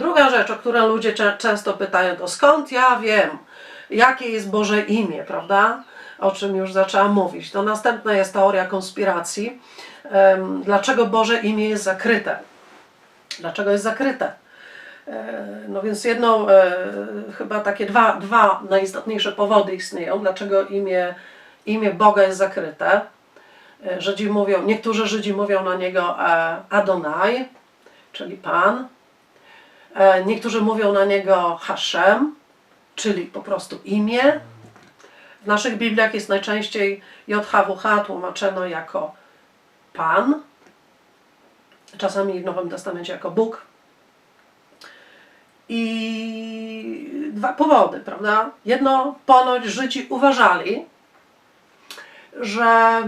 Druga rzecz, o którą ludzie często pytają, to skąd ja wiem, jakie jest Boże imię, prawda? O czym już zaczęłam mówić. To następna jest teoria konspiracji. Dlaczego Boże imię jest zakryte? Dlaczego jest zakryte? E, No więc jedną, e, chyba takie dwa, dwa najistotniejsze powody istnieją, dlaczego imię, imię Boga jest zakryte. E, Żydzi mówią, niektórzy Żydzi mówią na niego Adonai, czyli Pan. E, Niektórzy mówią na niego Hashem, czyli po prostu imię. W naszych Bibliach jest najczęściej JHWH tłumaczone jako Pan, czasami w Nowym Testamencie jako Bóg. I dwa powody, prawda? Jedno, ponoć Żydzi uważali, że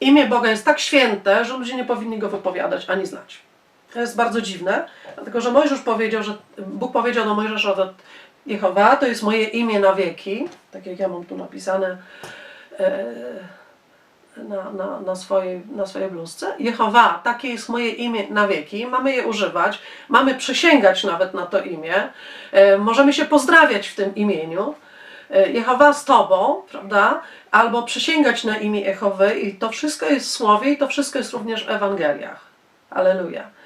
imię Boga jest tak święte, że ludzie nie powinni go wypowiadać ani znać. To jest bardzo dziwne, dlatego że Mojżesz powiedział, że Bóg powiedział do Mojżesza, że Jehowa to jest moje imię na wieki, tak jak ja mam tu napisane e, na, na, na, swojej, na swojej bluzce. Jehowa, takie jest moje imię na wieki, mamy je używać, mamy przysięgać nawet na to imię, e, możemy się pozdrawiać w tym imieniu. E, Jehowa z Tobą, prawda? Albo przysięgać na imię Jehowy i to wszystko jest w Słowie i to wszystko jest również w Ewangeliach. Aleluja.